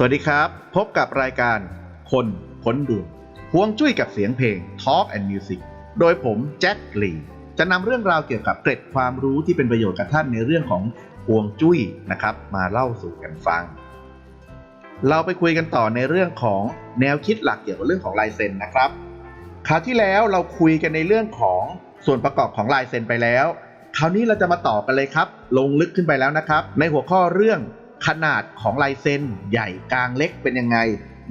สวัสดีครับ พบกับรายการคนพ้นดวงพวงจุ้ยกับเสียงเพลง Talk and Music โดยผมแจ็คลีจะนำเรื่องราวเกี่ยวกับเกร็ดความรู้ที่เป็นประโยชน์กับท่านในเรื่องของพวงจุ้ยนะครับ มาเล่าสู่กันฟัง เราไปคุยกันต่อในเรื่องของแนวคิดหลักเกี่ยวกับเรื่องของลายเซ็นนะครับคราวที่แล้วเราคุยกันในเรื่องของส่วนประกอบของลายเซ็นไปแล้ว คราวนี้เราจะมาต่อกันเลยครับ ลงลึกขึ้นไปแล้วนะครับ ในหัวข้อเรื่อง ขนาดของลายเซ็นใหญ่กลางเล็กเป็นยังไง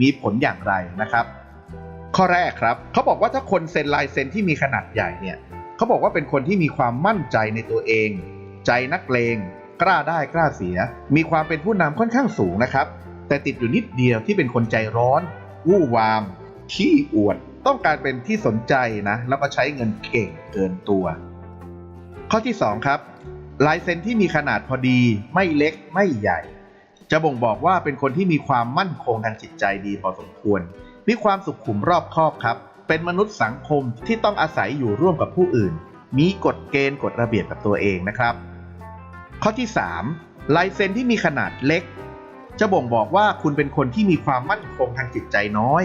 มีผลอย่างไรนะครับ ข้อแรกครับเขาบอกว่าถ้าคนเซ็นลายเซ็นที่มีขนาดใหญ่เนี่ยเขาบอกว่าเป็นคนที่มีความมั่นใจในตัวเอง ใจนักเลงกล้าได้กล้าเสีย มีความเป็นผู้นำค่อนข้างสูงนะครับ แต่ติดอยู่นิดเดียวที่เป็นคนใจร้อนวู่วามขี้อวด ต้องการเป็นที่สนใจนะแล้วก็ใช้เงินเก่งเกินตัว ข้อที่ 2 ครับลายเซ็นที่มีขนาดพอดีไม่เล็กไม่ใหญ่ จะบ่งบอกว่าเป็นคนที่มีความมั่นคงทางจิตใจดีพอสมควร มีความสุขุมรอบคอบครับ เป็นมนุษย์สังคมที่ต้องอาศัยอยู่ร่วมกับผู้อื่น มีกฎเกณฑ์กฎระเบียบกับตัวเองนะครับ ข้อที่ 3 ลายเซ็นที่มีขนาดเล็ก จะบ่งบอกว่าคุณเป็นคนที่มีความมั่นคงทางจิตใจน้อย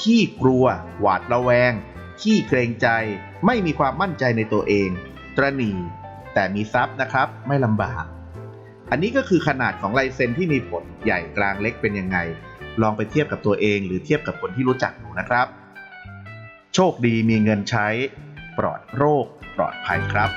ขี้กลัว หวาดระแวง ขี้เกรงใจ ไม่มีความมั่นใจในตัวเอง ตระหนี่แต่มีทรัพย์นะครับ ไม่ลำบาก อันนี้ก็คือขนาดของลายเซ็นที่มีผลใหญ่กลางเล็กเป็นยังไง ลองไปเทียบกับตัวเอง หรือเทียบกับคนที่รู้จักดูนะครับ โชคดีมีเงินใช้ ปลอดโรค ปลอดภัยครับ